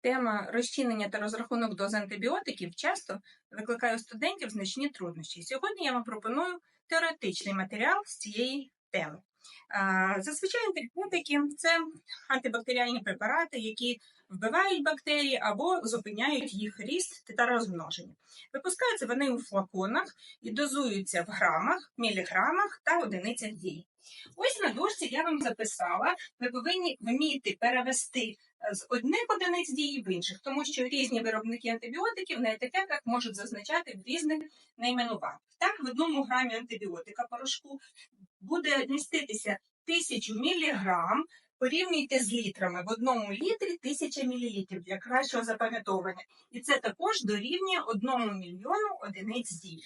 Тема розчинення та розрахунок доз антибіотиків часто викликає у студентів значні труднощі. Сьогодні я вам пропоную теоретичний матеріал з цієї теми. Зазвичай антибіотики це антибактеріальні препарати, які вбивають бактерії або зупиняють їх ріст та розмноження. Випускаються вони у флаконах і дозуються в грамах, міліграмах та одиницях дії. Ось на дошці я вам записала, ви повинні вміти перевести з одних одиниць дії в інших, тому що різні виробники антибіотиків на етикетках можуть зазначати в різних найменуваннях. Так, в одному грамі антибіотика порошку буде міститися тисячу міліграм. Порівнюйте з літрами в одному літрі тисяча мілілітрів для кращого запам'ятовування. І це також дорівнює одному мільйону одиниць дій.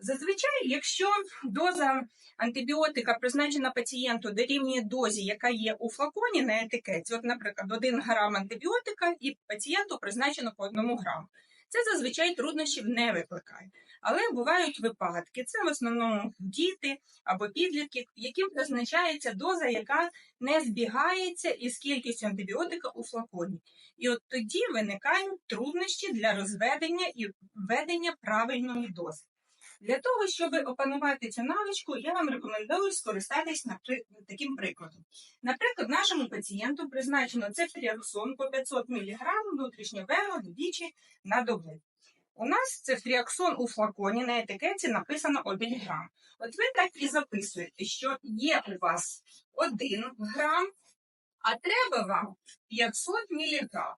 Зазвичай, якщо доза антибіотика призначена пацієнту дорівнює дозі, яка є у флаконі на етикеті, от, наприклад, 1 грам антибіотика, і пацієнту призначено по 1 граму. Це зазвичай труднощів не викликає. Але бувають випадки. Це в основному діти або підлітки, яким призначається доза, яка не збігається із кількістю антибіотика у флаконі. І от тоді виникають труднощі для розведення і введення правильної дози. Для того, щоб опанувати цю навичку, я вам рекомендую скористатись таким прикладом. Наприклад, нашому пацієнту призначено цефтріаксон по 500 мг внутрішньовенно двічі на добу. У нас цефтріаксон у флаконі на етикеті написано 1 грам. От ви так і записуєте, що є у вас 1 грам, а треба вам 500 мг.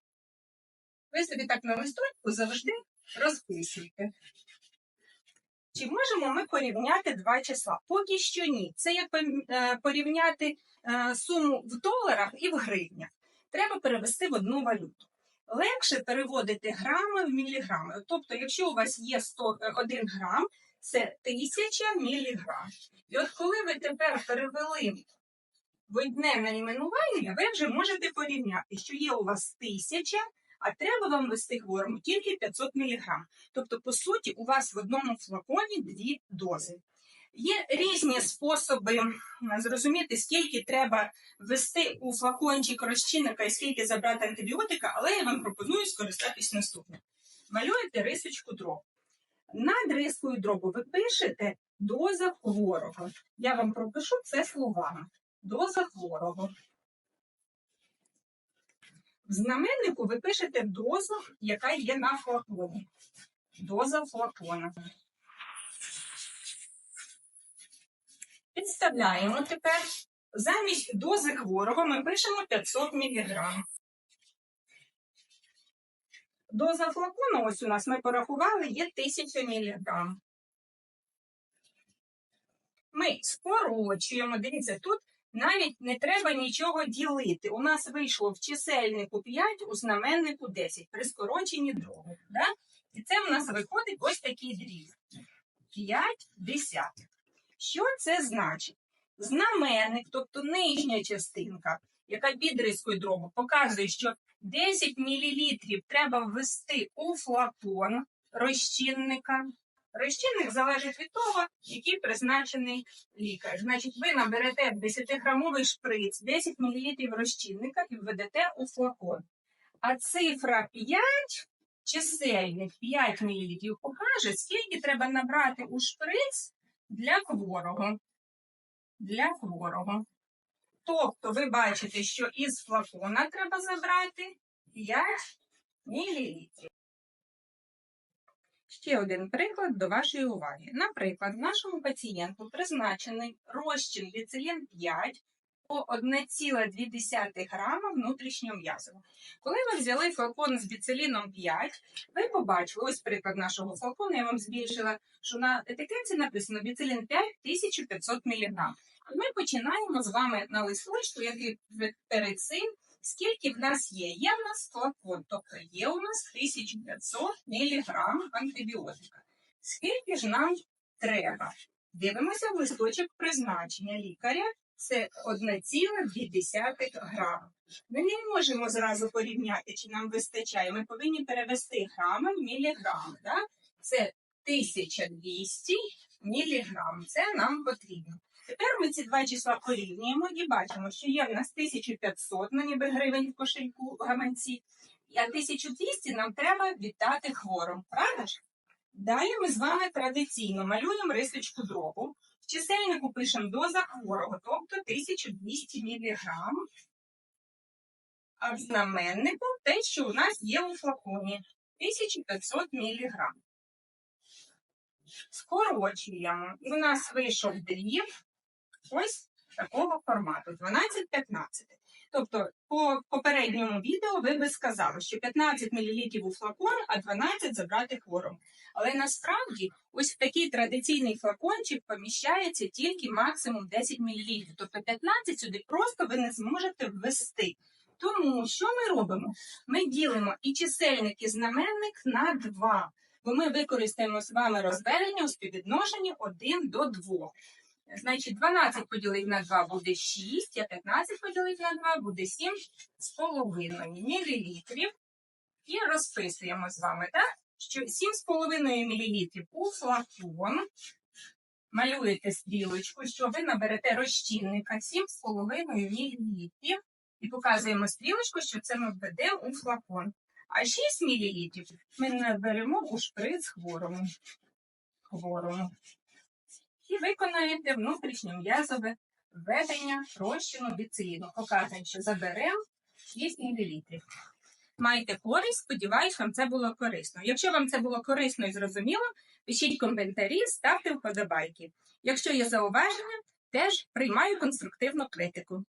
Ви собі так на листочку завжди розписуйте. Чи можемо ми порівняти два числа? Поки що ні. Це як е, порівняти е, суму в доларах і в гривнях. Треба перевести в одну валюту. Легше переводити грами в міліграми. Тобто, якщо у вас є 100, е, 1 грам, це 1000 міліграм. І от коли ви тепер перевели в одне найменування, ви вже можете порівняти, що є у вас 1000, а треба вам вести хворому тільки 500 мг. Тобто, по суті, у вас в одному флаконі дві дози. Є різні способи зрозуміти, скільки треба ввести у флакончик розчинника і скільки забрати антибіотика, але я вам пропоную скористатись наступним. Малюєте рисочку дроб. Над рискою дробу ви пишете доза хворого. Я вам пропишу це словами. Доза хворого. В знаменнику ви пишете дозу, яка є на флаконі. Доза флакона. Підставляємо тепер. Замість дози хворого ми пишемо 500 мг. Доза флакону, ось у нас ми порахували, є 1000 мг. Ми скорочуємо. Дивіться, тут навіть не треба нічого ділити. У нас вийшло в чисельнику 5, у знаменнику 10 при скороченні дробу. Да? І це в нас виходить ось такий дріб. 5 десятих. Що це значить? Знаменник, тобто нижня частинка, яка під рискою дробу, показує, що 10 мл треба ввести у флакон розчинника. Розчинник залежить від того, який призначений лікар. Значить, ви наберете 10-грамовий шприц, 10 мл розчинника і введете у флакон. А цифра 5, чисельник 5 мл, покаже, скільки треба набрати у шприц для хворого. Для хворого. Тобто, ви бачите, що із флакона треба забрати 5 мл. Ще один приклад до вашої уваги. Наприклад, нашому пацієнту призначений розчин ліцилін 5 по 1,2 грама внутрішнього м'язу. Коли ви взяли флакон з біциліном 5, ви побачили, ось приклад нашого флакону, я вам збільшила, що на етикетці написано біцилін 5 1500 мг. Ми починаємо з вами на листочку, який перед цим Скільки в нас є? Є в нас флакон, тобто є у нас 1500 мг антибіотика. Скільки ж нам треба? Дивимося в листочок призначення лікаря. Це 1,2 грама. Ми не можемо зразу порівняти, чи нам вистачає. Ми повинні перевести грами в міліграми. Да? Це 1200 міліграм. Це нам потрібно. Тепер ми ці два числа порівнюємо і бачимо, що є в нас 1500, ну ніби гривень в кошельку в гаманці, а 1200 нам треба віддати хворому. Правда ж? Далі ми з вами традиційно малюємо рисочку дробу. В чисельнику пишемо доза хворого, тобто 1200 мг. А в знаменнику те, що у нас є у флаконі 1500 мг. Скорочуємо. У нас вийшов дріб ось такого формату 12-15. Тобто, по попередньому відео ви би сказали, що 15 мл у флакон, а 12 забрати хворому. Але насправді ось в такий традиційний флакончик поміщається тільки максимум 10 мл. Тобто 15 сюди просто ви не зможете ввести. Тому що ми робимо? Ми ділимо і чисельник, і знаменник на 2, бо ми використаємо з вами розведення у співвідношенні 1 до 2. Значить, 12 поділити на 2 буде 6, а 15 поділити на 2 буде 7 з мілілітрів. І розписуємо з вами, так? Що 7,5 мл у флакон. Малюєте стрілочку, що ви наберете розчинника 7,5 мл. І показуємо стрілочку, що це ми введемо у флакон. А 6 мл ми наберемо у шприц хворому. хворому і виконаєте внутрішньом'язове введення розчину біциліну. Показуємо, що заберемо 6 мл. Маєте користь, сподіваюсь, вам це було корисно. Якщо вам це було корисно і зрозуміло, пишіть коментарі, ставте вподобайки. Якщо є зауваження, теж приймаю конструктивну критику.